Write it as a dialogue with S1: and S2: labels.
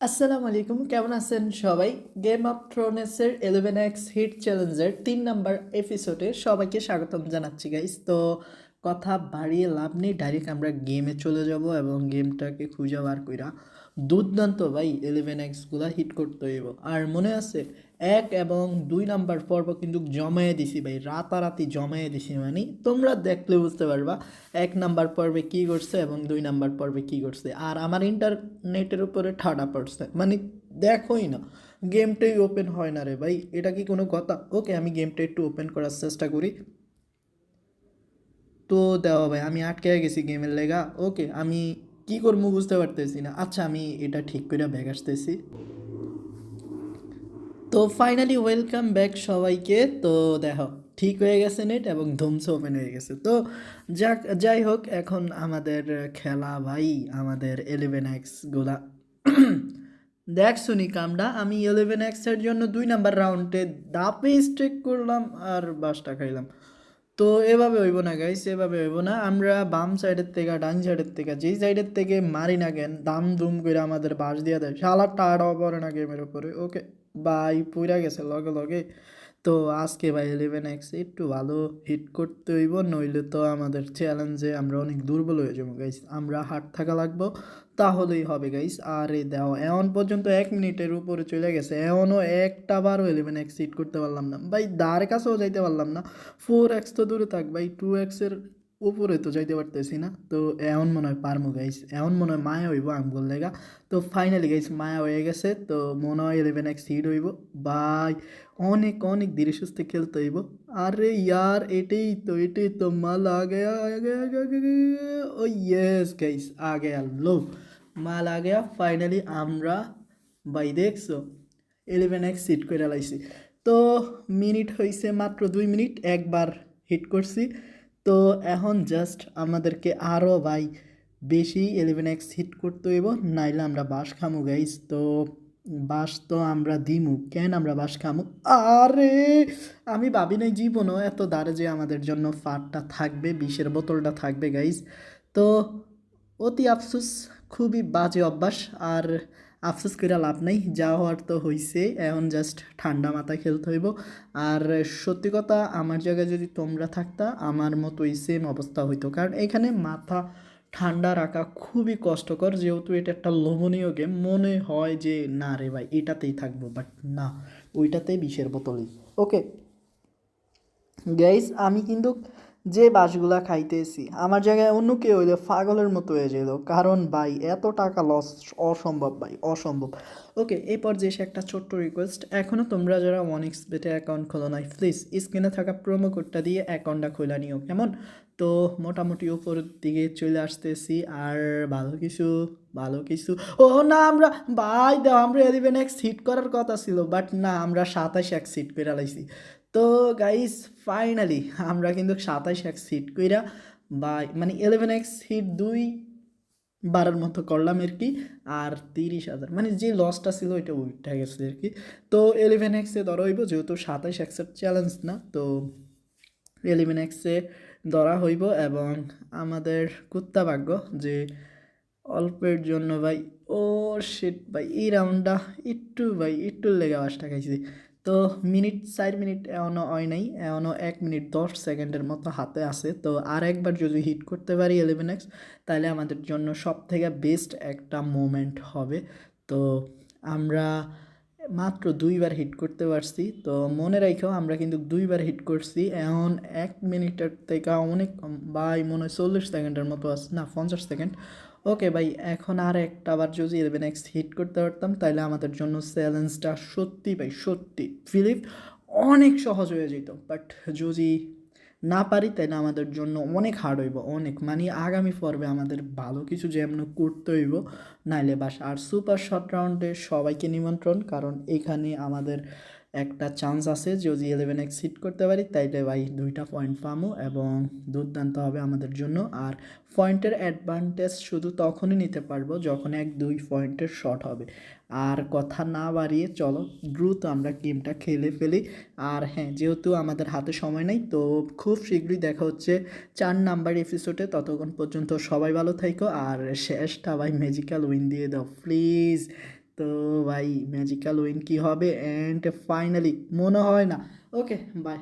S1: আসসালামু আলাইকুম, কেমন আছেন সবাই? গেম অফ থ্রোনেসের ইলেভেন এক্স হিট চ্যালেঞ্জের তিন নাম্বার এপিসোডে সবাইকে স্বাগতম জানাচ্ছি গাইস তো কথা বাড়িয়ে লাভ নেই ডাইরেক্ট আমরা গেমে চলে যাব এবং গেমটাকে খুঁজে বার কইরা দুর্দান্ত ভাই ইলেভেন এক্সগুলা হিট করতে হইব। আর মনে আছে, এক এবং দুই নাম্বার পর্ব কিন্তু জমায়ে দিছি ভাই, রাতারাতি জমায়ে দিছি মানে তোমরা দেখলে বুঝতে পারবা এক নাম্বার পর্বে কি করছে এবং দুই নাম্বার পর্বে কি করছে। আর আমার ইন্টারনেটের উপরে ঠাডা পড়ছে মানে দেখোই না গেমটাই ওপেন হয় না রে ভাই, এটা কি কোনো কথা? ওকে আমি গেমটা একটু ওপেন করার চেষ্টা করি। তো দেওয়া ভাই, আমি আটকে গেছি গেমের লেগা। ওকে আমি কি করব বুঝতে পারতেছি না। আচ্ছা আমি এটা ঠিক করে ব্যাগ আসতেছি। তো ফাইনালি ওয়েলকাম ব্যাক সবাইকে। তো দেখো, ঠিক হয়ে গেছে নেট এবং ধুমস ওপেন হয়ে গেছে। তো যাক, যাই হোক, এখন আমাদের খেলা ভাই, আমাদের এলেভেন এক্সগুলা দেখ শুনি কামটা আমি ইলেভেন এক্সের জন্য দুই নাম্বার রাউন্ডে দাপে স্ট্রেক করলাম আর বাসটা খাইলাম। তো এভাবে হইব না গাইস এভাবে হইব না। আমরা বাম সাইডের থেকে, ডান সাইডের থেকে, যেই সাইডের থেকে মারি না কেন, দাম দুম করে আমাদের বাস দিয়ে দেয়। শালা টাড়াও পড়ে না গেমের উপরে ওকে বাই পুরা গেছে লগে লগে। তো আজকে ভাই ইলেভেন এক্স একটু ভালো হিট করতে হইব, নইলে তো আমাদের চ্যালেঞ্জে আমরা অনেক দুর্বল হয়ে যাব গাইস আমরা হাট থাকা লাগবো, তাহলেই হবে গাইস আর এই দেও এমন পর্যন্ত এক মিনিটের উপরে চলে গেছে এমনও একটা বারও ইলেভেন এক্স হিট করতে পারলাম না। ভাই দ্বার কাছেও যাইতে পারলাম না। ফোর এক্স তো দূরে থাক, ভাই। টু এক্সের উপরে তো যাইতে পারতেছি না। তো এমন মনে হয় পারমো গাইস এমন মনে হয় মায়া হইব আমগুল লেগা। তো ফাইনালি গাইস মায়া হয়ে গেছে। তো মনে হয় ইলেভেন এক্স হিট হইব। বাই। অনেক অনেক ধীরে সুস্থে খেলতে হইব। আরে ইয়ার, এটাই তো এটাই তো মাল। আগে আগে ও ইয়েস গাইস আগে। আলো মাল আগে ফাইনালি আমরা বাই, দেখছ? ইলেভেন এক্স হিট করে লাইছি। তো মিনিট হয়েছে মাত্র দুই মিনিট। একবার হিট করছি। তো এখন জাস্ট আমাদেরকে আরও ভাই, বেশি ইলেভেন এক্স হিট করতে হইব, নাইলে আমরা বাস খামু গাইস তো বাস তো আমরা দিমু, কেন আমরা বাস খামু? আরে, আমি ভাবি নাই জীবনও এত দাঁড়ে যে আমাদের জন্য ফাটটা থাকবে, বিষের বোতলটা থাকবে গাইস তো অতি আফসোস, খুবই বাজে অভ্যাস। আর আফসোস করে লাভ নাই, যা হওয়ার তো হইছে, এখন জাস্ট ঠান্ডা মাথায় খেলতে হইব। আর সত্যি কথা, আমার জায়গায় যদি তোমরা থাকতা, আমার মতোই সেম অবস্থা হইতো। কারণ এখানে মাথা ঠান্ডা রাখা খুবই কষ্টকর, যেহেতু এটা একটা লোভনীয় গেম মনে হয় যে, না রে ভাই, এটাতেই থাকব। বাট না, ওইটাতেই বিষের বোতলই। ওকে গাইস আমি কিন্তু যে বাসগুলা খাইতেছি, আমার জায়গায় অন্য কেউ হইলে পাগলের মতো হয়ে যেত কারণ ভাই, এত টাকা লস অসম্ভব ভাই, অসম্ভব। ওকে, এই পর্যায়ে এসে একটা ছোট্ট রিকোয়েস্ট এখনও তোমরা যারা ওয়ান এক্স বেটে অ্যাকাউন্ট খোলো নাই প্লিজ স্ক্রিনে থাকা প্রোমো কোডটা দিয়ে অ্যাকাউন্টটা খোলা নিও, কেমন? তো মোটামুটি উপরের দিকে চলে আসতেছি, আর ভালো কিছু ভালো কিছু। ও না, আমরা ভাই দাও, আমরা এলিভেন এক্স হিট করার কথা ছিল বাট না, আমরা সাতাশ এক সিট করে তো গাইস ফাইনালি আমরা কিন্তু সাতাশ এক সিট কইরা বা মানে ইলেভেন এক্স হিট দুই বারের মতো করলাম আর কি, আর তিরিশ হাজার মানে যে লসটা ছিল ওইটা উঠে গেছে আর কি। তো ইলেভেন এক্সে ধরা হইব, যেহেতু সাতাশ এক্সের চ্যালেঞ্জ না, তো ইলেভেন এক্সে ধরা হইব এবং আমাদের কুত্তা ভাগ্য যে অল্পের জন্য ভাই, ও শিট ভাই, এই রাউন্ডটা একটু ভাই একটু লেগে বাসটা খাইছি। তো মিনিট চার মিনিট এমনও হয় নাই এমনও এক মিনিট দশ সেকেন্ডের মতো হাতে আছে। তো আর একবার যদি হিট করতে পারি ইলেভেন এক্স তাহলে আমাদের জন্য সব থেকে বেস্ট একটা মোমেন্ট হবে। তো আমরা মাত্র দুইবার হিট করতে পারছি। তো মনে রাখো আমরা কিন্তু দুইবার হিট করছি। এখন এক মিনিটের থেকে অনেক ভাই মনে হয় চল্লিশ সেকেন্ডের মতো আছে। না, পঞ্চাশ সেকেন্ড। ওকে ভাই, এখন আর একটা আবার যদি ইলেভেন এক্স হিট করতে পারতাম তাহলে আমাদের জন্য চ্যালেঞ্জটা সত্যি ভাই, সত্যি। ফিলিপ অনেক সহজ হয়ে যেত। বাট যদি না পারি তাহলে আমাদের জন্য অনেক হার্ড হইব, অনেক। মানে আগামী পর্বে আমাদের ভালো কিছু যেমন করতে হইব, নাইলে বাস। আর সুপার শর্ট রাউন্ডে সবাইকে নিমন্ত্রণ, কারণ এখানে আমাদের একটা চান্স আছে যদি ইলেভেন এক্স হিট করতে পারি তাইলে ভাই দুইটা পয়েন্ট পামো এবং দুর্দান্ত হবে আমাদের জন্য। আর পয়েন্টের অ্যাডভান্টেজ শুধু তখনই নিতে পারব যখন এক দুই পয়েন্টের শট হবে। আর কথা না বাড়িয়ে চলো, দ্রুত আমরা গেমটা খেলে ফেলি। আর হ্যাঁ যেহেতু আমাদের হাতে সময় নেই, তো খুব শীঘ্রই দেখা হচ্ছে চার নাম্বার এপিসোডে ততক্ষণ পর্যন্ত সবাই ভালো থাইকো। আর শেষটা ভাই ম্যাজিক্যাল উইন দিয়ে দাও প্লিজ তো ভাই ম্যাজিক্যাল উইন কি হবে? অ্যান্ড ফাইনালি মনে হয় না। Okay bye